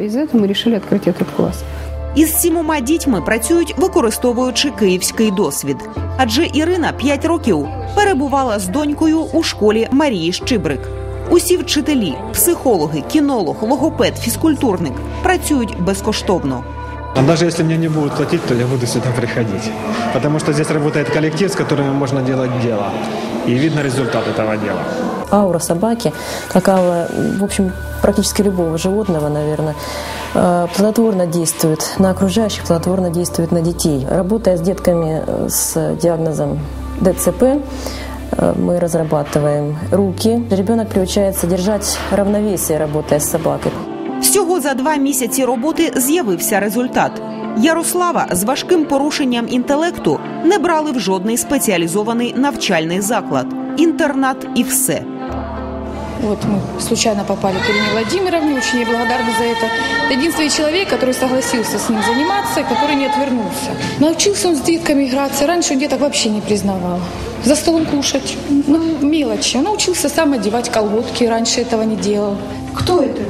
Из-за этого мы решили открыть этот класс. Із сімома дітьми працюють, використовуючи київський досвід. Адже Ірина 5 років перебувала з донькою у школі Марії Щибрик. Усі вчителі, психологи, кінолог, логопед, фізкультурник працюють безкоштовно. А даже если мне не будут платить, то я буду сюда приходить. Потому что здесь работает коллектив, с которым можно делать дело. И видно результат этого дела. Аура собаки, как аура, в общем, практически любого животного, наверное, э, плодотворно действует на окружающих, плодотворно действует на детей. Работая с детками э, с диагнозом ДЦП, э, мы разрабатываем руки. Ребенок приучается держать равновесие, работая с собакой. Всього за два місяці роботи з'явився результат. Ярослава з важким порушенням інтелекту не брали в жодний спеціалізований навчальний заклад, інтернат і все. Вот мы случайно попали к Ирине Владимировне, очень ей благодарны за это. Это единственный человек, который согласился с ним заниматься, и который не отвернулся. Научился он с детками играться. Раньше он деток вообще не признавал. За столом кушать. Ну, мелочи. Он научился сам одевать колготки. Раньше этого не делал. Кто это?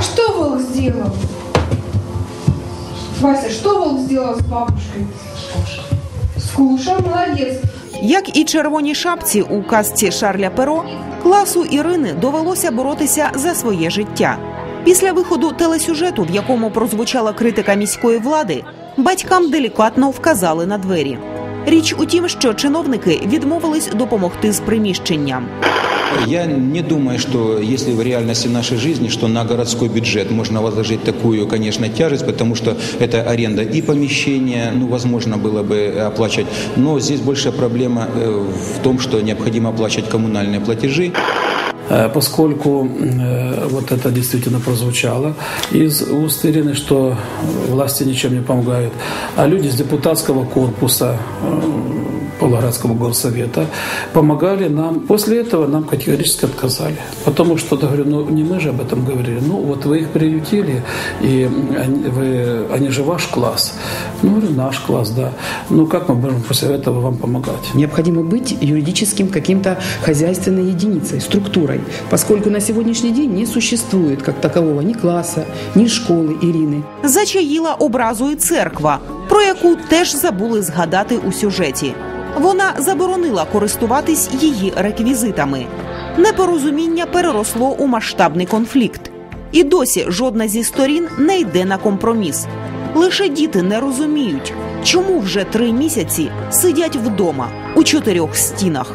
А что волк сделал? Вася, что волк сделал с бабушкой? Скушал, молодец. Як і червоній шапці у казці Шарля Перо, класу Ірини довелося боротися за своє життя. Після виходу телесюжету, в якому прозвучала критика міської влади, батькам делікатно вказали на двері. Річ у тім, що чиновники відмовились допомогти з приміщенням. Я не думаю, что если в реальности нашей жизни, что на городской бюджет можно возложить такую, конечно, тяжесть, потому что это аренда и помещения, ну, возможно было бы оплачивать, но здесь большая проблема э, в том, что необходимо оплачивать коммунальные платежи. Э, поскольку э, вот это действительно прозвучало из уст Ирины, что власти ничем не помогают, а люди с депутатского корпуса э, Павлоградского горсовета помогали нам. После этого нам категорически отказали. Потому что, да, говорю, ну не мы же об этом говорили. Ну вот вы их приютили, и они, вы, они же ваш класс. Ну, говорю, наш класс, да. Ну как мы можем после этого вам помогать? Необходимо быть юридическим каким-то хозяйственной единицей, структурой, поскольку на сегодняшний день не существует как такового ни класса, ни школы Ирины. Зачаїла образу і церква, про яку теж забули згадати у сюжеті. Вона заборонила користуватись її реквізитами. Непорозуміння переросло у масштабний конфлікт. І досі жодна зі сторін не йде на компроміс. Лише діти не розуміють, чому вже три місяці сидять вдома у чотирьох стінах.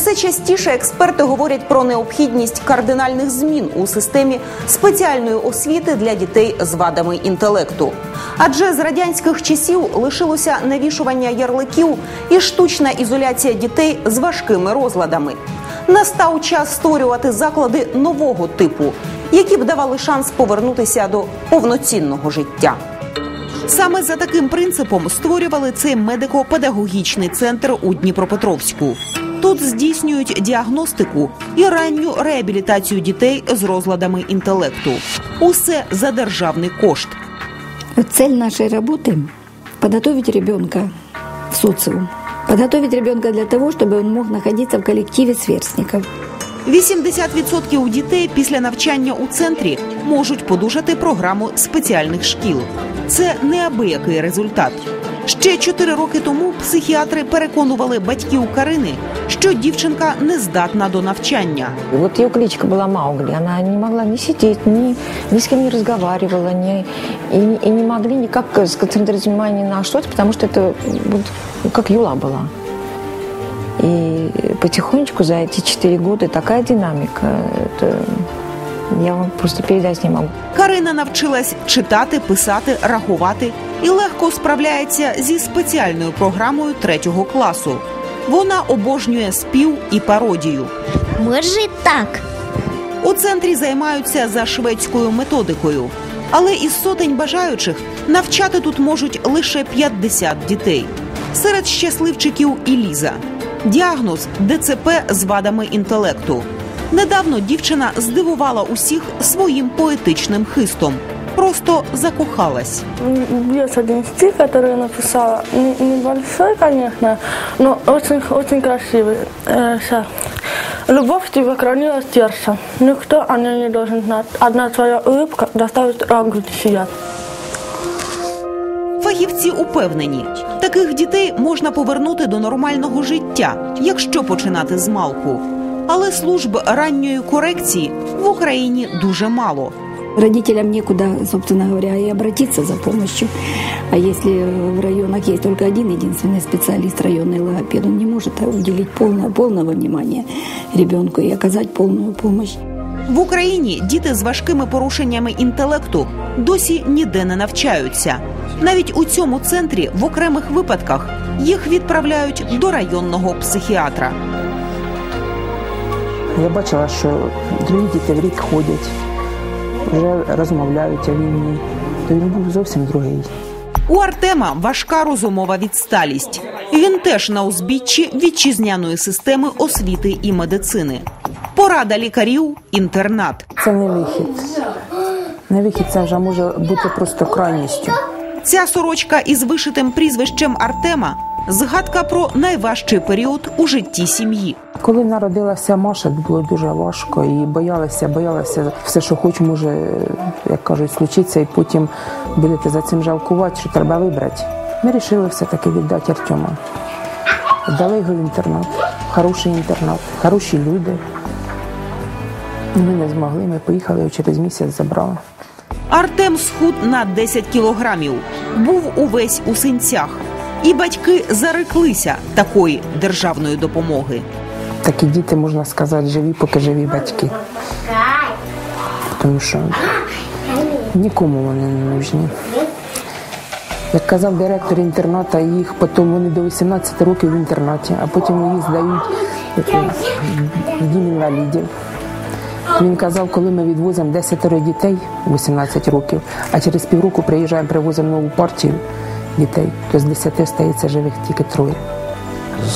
Усе частіше експерти говорять про необхідність кардинальних змін у системі спеціальної освіти для дітей з вадами інтелекту. Адже з радянських часів лишилося навішування ярликів і штучна ізоляція дітей з важкими розладами. Настав час створювати заклади нового типу, які б давали шанс повернутися до повноцінного життя. Саме за таким принципом створювали цей медико-педагогічний центр у Дніпропетровську. Тут здійснюють діагностику і ранню реабілітацію дітей з розладами інтелекту. Усе за державний кошт. Цель нашей работы – подготовить ребенка в социум. Подготовить ребенка для того, чтобы он мог находиться в коллективе сверстников. 80% дітей після навчання у центрі можуть подужати програму спеціальних шкіл. Це неабиякий результат. Ще чотири роки тому психіатри переконували батьків Карини, що дівчинка не здатна до навчання. Вот ее кличка была Маугли. Она не могла ни сидеть, ни, ни с кем не разговаривала, ни, и, и не могли никак сконцентрировать внимание на что-то, потому что это вот, ну, как Юла была. И потихонечку за эти четыре года такая динамика, это я вам просто передать не могу. Карина навчилась читати, писати, рахувати і легко справляється зі спеціальною програмою третього класу. Вона обожнює спів і пародію. Може так. У центрі займаються за шведською методикою, але із сотень бажаючих навчати тут можуть лише 50 дітей. Серед щасливчиків і Ліза. Діагноз ДЦП з вадами інтелекту. Недавно дівчина здивувала усіх своїм поетичним хистом. просто закохалась. Есть один стих, который я написала, Не- небольшой, конечно, но очень, очень красивый. Э, щас. Любовь тебе хранила сердце. Никто о ней не должен знать. Одна твоя улыбка доставит ангелу сиять. Фахівці упевнені, таких дітей можна повернути до нормального життя, якщо починати з малку. Але служб ранньої корекції в Україні дуже мало. Родителям некуда, собственно говоря, и обратиться за помощью. А если в районах есть только один единственный специалист, районный логопед, он не может уделить полное, полного внимания ребенку и оказать полную помощь. В Україні діти з важкими порушеннями інтелекту досі ніде не навчаються. Навіть у цьому центрі в окремих випадках їх відправляють до районного психіатра. Я бачила, що другі діти в рік ходять, вже розмовляють о війні. То він був зовсім другий. У Артема важка розумова відсталість. Він теж на узбіччі вітчизняної системи освіти і медицини. Порада лікарів інтернат. Це не вихід. Не вихід це вже може бути просто крайністю. Ця сорочка із вишитим прізвищем Артема згадка про найважчий період у житті сім'ї. Коли народилася Маша, було дуже важко і боялася, боялася все, що хоч може, як кажуть, случитися, і потім будете за цим жалкувати, що треба вибрати. Ми вирішили все-таки віддати Артема. Дали його в інтернат, хороший інтернат, хороші люди. Ми не змогли, ми поїхали через місяць забрали. Артем схуд на 10 кілограмів, був увесь у синцях, і батьки зареклися такої державної допомоги. Такі діти, можна сказати, живі, поки живі батьки. Тому що нікому вони не нужні. Як казав директор інтерната, їх потім вони до 18 років в інтернаті, а потім їх здають як, в дім інвалідів. Він казав, коли ми відвозимо 10 дітей 18 років, а через півроку приїжджаємо, привозимо нову партію дітей, то з 10 стається живих тільки троє.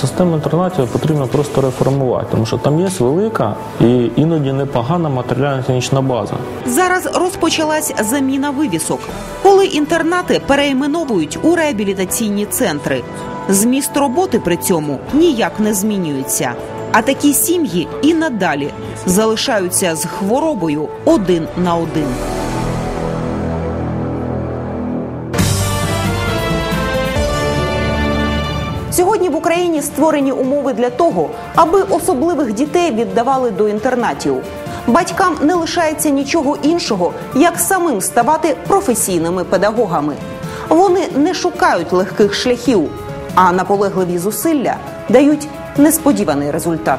Систему інтернатів потрібно просто реформувати, тому що там є велика і іноді непогана матеріально-технічна база. Зараз розпочалась заміна вивісок, коли інтернати переіменовують у реабілітаційні центри. Зміст роботи при цьому ніяк не змінюється. А такі сім'ї і надалі залишаються з хворобою один на один. Сьогодні в Україні створені умови для того, аби особливих дітей віддавали до інтернатів. Батькам не лишається нічого іншого, як самим ставати професійними педагогами. Вони не шукають легких шляхів, а наполегливі зусилля дають несподіваний результат.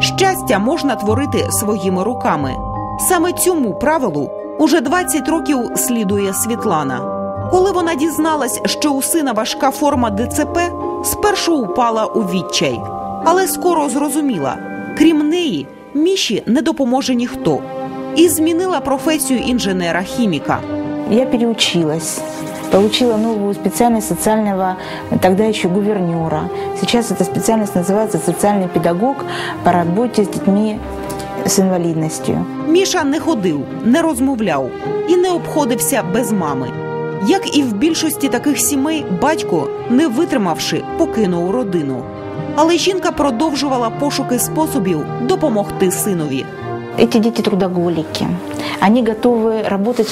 Щастя можна творити своїми руками. Саме цьому правилу уже 20 років слідує Світлана. Коли вона дізналась, що у сина важка форма ДЦП, спершу упала у відчай, але скоро зрозуміла, крім неї, міші не допоможе ніхто, і змінила професію інженера-хіміка. Я переучилась, получила новую специальность социального, тогда еще гувернера. Сейчас эта специальность называется социальный педагог по работе с детьми с инвалидностью. Міша не ходив, не розмовляв і не обходився без мами. Як і в більшості таких сімей, батько, не витримавши, покинув родину. Але жінка продовжувала пошуки способів допомогти синові. Эти дети трудоголики. Они готовы работать